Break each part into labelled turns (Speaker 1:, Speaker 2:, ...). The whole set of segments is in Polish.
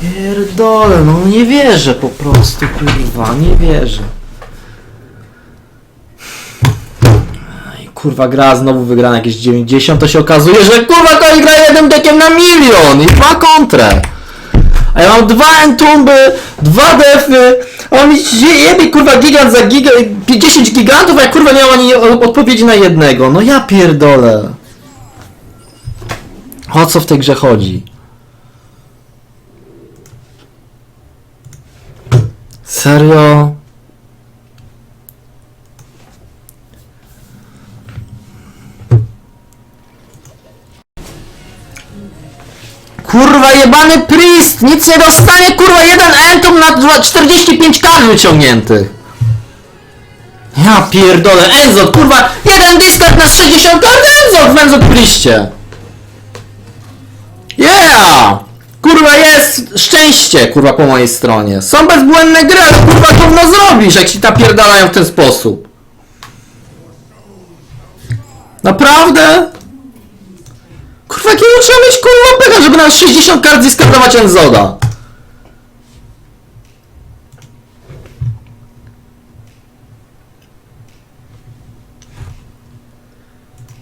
Speaker 1: Pierdolę, no nie wierzę po prostu, kurwa, nie wierzę. Kurwa, gra znowu wygrana jakieś 90, to się okazuje, że kurwa to gra jednym dekiem na milion i ma kontrę. A ja mam dwa entumby, dwa defy, a on mi jebie kurwa gigant za giga, 10 gigantów, a ja kurwa nie mam ani odpowiedzi na jednego. No ja pierdolę. O co w tej grze chodzi? Serio? Kurwa jebany priest! Nic nie dostanie kurwa jeden entum na dwa- 45 kar wyciągniętych! Ja pierdolę, Enzo, kurwa, jeden discard na 60 kar, Enzo w Enzo Priestie! Yeah! Kurwa jest szczęście, kurwa po mojej stronie. Są bezbłędne gry, ale kurwa gówno zrobisz, jak ci napierdalają w ten sposób. Naprawdę? Kurwa, jakiego trzeba mieć kurwa pecha, żeby na 60 kart zyskardować Enzoda?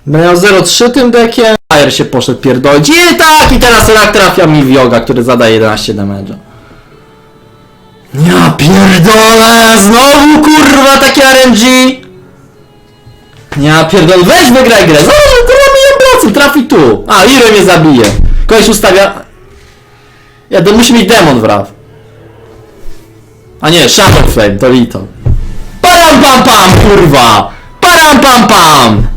Speaker 1: Będę miał 0,3 tym dekiem. Fire się poszedł pierdolić. I tak, i teraz rak trafia mi w yoga, który zadaje 11 damage'a. Ja pierdolę! Znowu kurwa takie RNG! Ja pierdolę, weź wygraj grę! Zobacz, kurwa mi procent, trafi tu! A, Iro mnie zabije. Kogoś ustawia... Ja, to musi mieć demon w raf. A nie, Shadow Flame, to Lito. Param pam pam, kurwa! Param pam pam!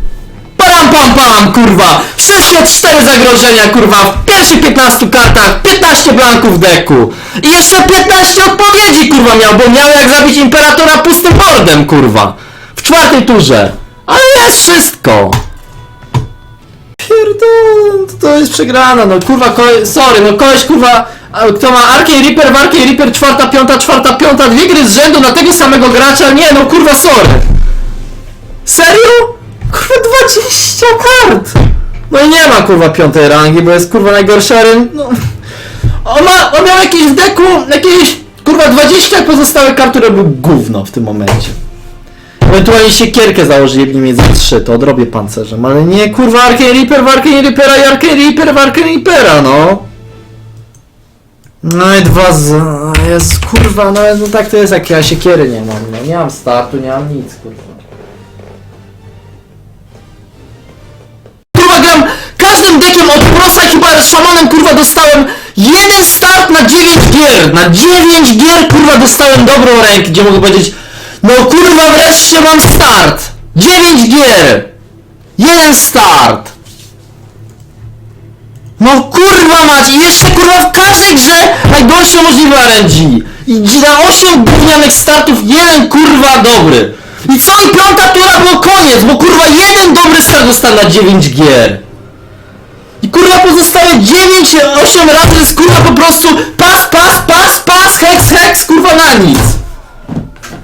Speaker 1: Param pam pam, kurwa! Wszystkie cztery zagrożenia, kurwa! W pierwszych 15 kartach 15 blanków deku! I jeszcze 15 odpowiedzi, kurwa, miał, bo miał jak zabić Imperatora pustym bordem, kurwa! W czwartej turze! Ale jest wszystko! Pierdolę, to, to jest przegrana, no kurwa, sorry, no koleś, kurwa, kto ma Arcane Reaper, w Arcane Reaper, czwarta, piąta, czwarta, piąta, dwie gry z rzędu na tego samego gracza, nie, no kurwa, sorry! Serio? Kurwa 20 kart! No i nie ma kurwa piątej rangi, bo jest kurwa najgorszy aren... No. On, ma, on miał jakieś w deku, jakieś kurwa 20 pozostałe karty robił gówno w tym momencie. Ewentualnie siekierkę założy jednym między 3, to odrobię pancerzem, ale nie kurwa Arcane Reaper w Arcane Reapera i Arcane Reaper w Arcane Reapera, no! No i dwa z... jest kurwa, no, no tak to jest jak ja siekiery nie mam, no nie mam startu, nie mam nic kurwa każdym dekiem od prosta chyba szamanem kurwa dostałem jeden start na 9 gier, na 9 gier kurwa dostałem dobrą rękę, gdzie mogę powiedzieć no kurwa wreszcie mam start, 9 gier, jeden start. No kurwa mać i jeszcze kurwa w każdej grze najgorsze możliwe RNG. I na 8 gównianych startów jeden kurwa dobry. I co i piąta tura było koniec, bo kurwa jeden dobry start dostał na 9 gier. I kurwa pozostałe 9, 8 razy jest kurwa po prostu pas, pas, pas, pas, hex, hex, kurwa na nic.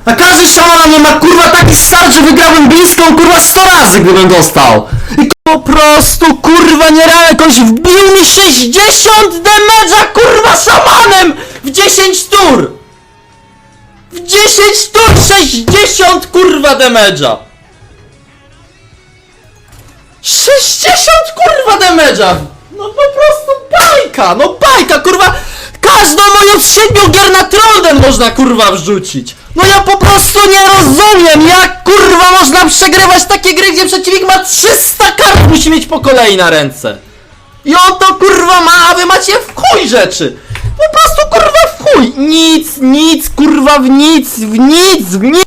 Speaker 1: A każdy szamana mnie ma kurwa taki start, że wygrałbym bliską kurwa 100 razy gdybym dostał. I po prostu kurwa nie jakoś wbił mi 60 damage'a kurwa szamanem w 10 tur. W 10 tur 60 kurwa damage'a. 60 kurwa damage'a! No po prostu bajka, no bajka, kurwa! Każdą moją z siedmiu gier na Trolden można kurwa wrzucić! No ja po prostu nie rozumiem, jak kurwa można przegrywać takie gry, gdzie przeciwnik ma 300 kart musi mieć po kolei na ręce! I on to kurwa ma, a wy macie w chuj rzeczy! Po prostu kurwa w chuj! Nic, nic, kurwa w nic, w nic, w nic!